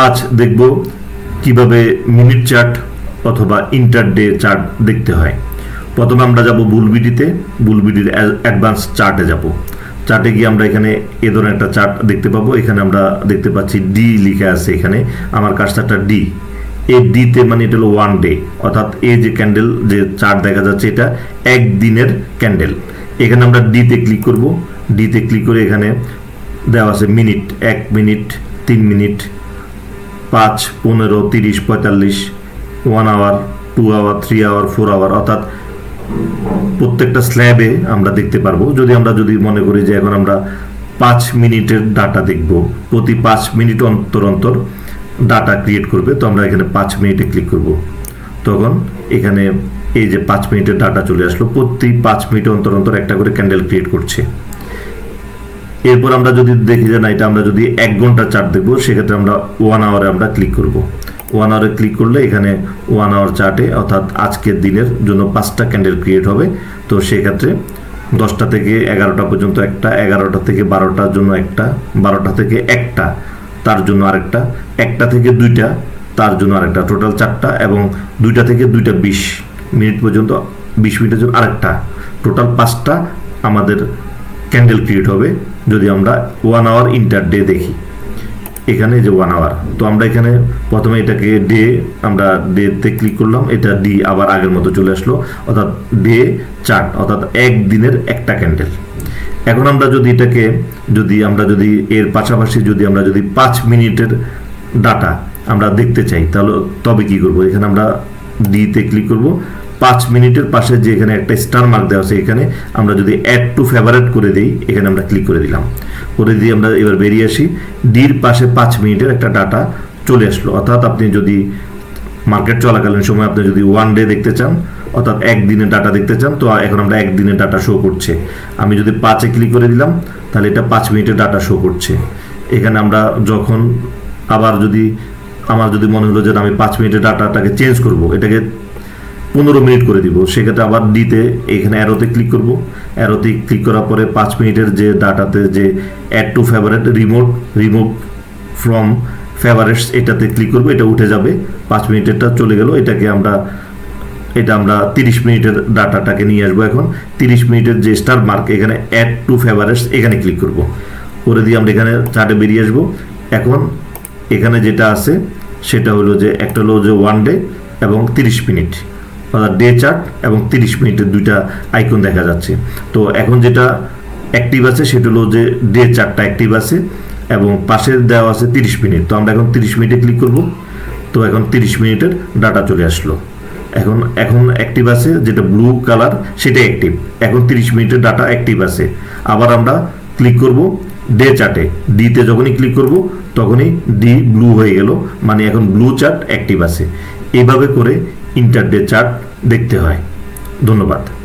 আজ দেখব কীভাবে মিনিট চার্ট অথবা ইন্টার ডে চার্ট দেখতে হয়। প্রথমে আমরা যাব বুলবিডিতে বুলবিডির অ্যাডভান্স চার্টে যাব। চার্টে গিয়ে আমরা এখানে এ ধরনের একটা চার্ট দেখতে পাবো। এখানে আমরা দেখতে পাচ্ছি ডি লিখে আছে এখানে। আমার কাজটা ডি এই ডিতে মানে এটা হলো ওয়ান ডে অর্থাৎ এই যে ক্যান্ডেল যে চার্ট দেখা যাচ্ছে এটা একদিনের ক্যান্ডেল এখানে আমরা ডিতে ক্লিক করব। ডিতে ক্লিক করে এখানে দেওয়া আছে মিনিট এক মিনিট তিন মিনিট পাঁচ, পনেরো, তিরিশ, পঁয়তাল্লিশ one hour two hour three hour four hour অর্থাৎ প্রত্যেকটা স্ল্যাবে আমরা দেখতে পারব। যদি আমরা যদি মনে করি যে এখন আমরা পাঁচ মিনিটের ডাটা দেখব, প্রতি পাঁচ মিনিট অন্তর অন্তর ডাটা ক্রিয়েট করবে, তো আমরা এখানে পাঁচ মিনিটে ক্লিক করব। তখন এখানে এই যে পাঁচ মিনিটের ডাটা চলে আসলো, প্রতি পাঁচ মিনিট অন্তর অন্তর একটা করে ক্যান্ডেল ক্রিয়েট করছে। এরপর আমরা যদি দেখি যে না, এটা আমরা যদি এক ঘণ্টা চার্ট দেখব, সেক্ষেত্রে আমরা ওয়ান আওয়ারে আমরা ক্লিক করব। ওয়ান আওয়ারে ক্লিক করলে এখানে ওয়ান আওয়ার চার্টে অর্থাৎ আজকের দিনের জন্য পাঁচটা ক্যান্ডেল ক্রিয়েট হবে। তো সেক্ষেত্রে দশটা থেকে এগারোটা পর্যন্ত একটা, এগারোটা থেকে বারোটার জন্য একটা, বারোটা থেকে একটা, তার জন্য আরেকটা, একটা থেকে দুইটা, তার জন্য আরেকটা টোটাল চারটা এবং দুইটা থেকে দুইটা বিশ মিনিট পর্যন্ত, বিশ মিনিটের জন্য আরেকটা। টোটাল পাঁচটা আমাদের ক্যান্ডেল ক্রিয়েট হবে যদি আমরা ওয়ান আওয়ার ইন্টার ডে দেখি। এখানে যে ওয়ান আওয়ার তো আমরা এখানে প্রথমে এটাকে ডে আমরা ডেতে ক্লিক করলাম, এটা ডি আবার আগের মতো চলে আসলো, অর্থাৎ ডে চার্ট অর্থাৎ এক দিনের একটা ক্যান্ডেল এখন আমরা যদি এটাকে, যদি আমরা যদি এর পাশাপাশি যদি আমরা যদি পাঁচ মিনিটের ডাটা আমরা দেখতে চাই, তাহলে তবে কি করব? এখানে আমরা ডিতে ক্লিক করব পাঁচ মিনিটের পাশে যে এখানে একটা স্টার মার্ক দেওয়া আছে এখানে, আমরা যদি অ্যাড টু ফেভারেট করে দিই, এখানে আমরা ক্লিক করে দিলাম। করে দিয়ে আমরা এবার বেরিয়ে আসি। ডির পাশে পাঁচ মিনিটের একটা ডাটা চলে আসলো। অর্থাৎ আপনি যদি মার্কেট চলাকালীন সময় আপনি যদি ওয়ান ডে দেখতে চান, অর্থাৎ একদিনের ডাটা দেখতে চান, তো এখন আমরা একদিনের ডাটা শো করছে। আমি যদি পাঁচে ক্লিক করে দিলাম, তাহলে এটা পাঁচ মিনিটের ডাটা শো করছে। এখানে আমরা যখন আবার যদি, আমার যদি মনে হলো যে আমি পাঁচ মিনিটের ডাটাটাকে চেঞ্জ করব, এটাকে পনেরো মিনিট করে দিব। সেক্ষেত্রে আবার ডিতে এখানে অ্যারোতে ক্লিক করব। অ্যারোতে ক্লিক করার পরে পাঁচ মিনিটের যে ডাটাতে যে add to favourite remote remove from favourites এটাতে ক্লিক করব। এটা উঠে যাবে। পাঁচ মিনিটেরটা চলে গেল। এটাকে আমরা, এটা আমরা তিরিশ মিনিটের ডাটাটাকে নিয়ে আসব এখন। তিরিশ মিনিটের যে স্টার মার্ক এখানে অ্যাড টু ফেভারেটস এখানে ক্লিক করব। করে দিয়ে আমরা এখানে চার্টে বেরিয়ে আসব। এখন এখানে যেটা আছে, সেটা হলো যে একটা হলো যে ওয়ান ডে এবং তিরিশ মিনিট। ডে চার্ট এবং তিরিশ মিনিটের দুইটা আইকন দেখা যাচ্ছে। তো এখন যেটা অ্যাক্টিভ আছে, সেটা হলো যে ডে চার্টটা অ্যাক্টিভ আছে এবং পাশের দেওয়া আছে তিরিশ মিনিট। তো আমরা এখন তিরিশ মিনিটে ক্লিক করব। তো এখন তিরিশ মিনিটের ডাটা চলে আসলো। এখন এখন অ্যাক্টিভ আছে, যেটা ব্লু কালার সেটা অ্যাক্টিভ এখন তিরিশ মিনিটের ডাটা অ্যাক্টিভ আছে। আবার আমরা ক্লিক করব ডে চার্টে ডিতে যখনই ক্লিক করব, তখনই ডি ব্লু হয়ে গেল। মানে এখন ব্লু চার্ট অ্যাক্টিভ আছে। এভাবে করে ইন্টার ডে চার্ট দেখতে হয়। ধন্যবাদ।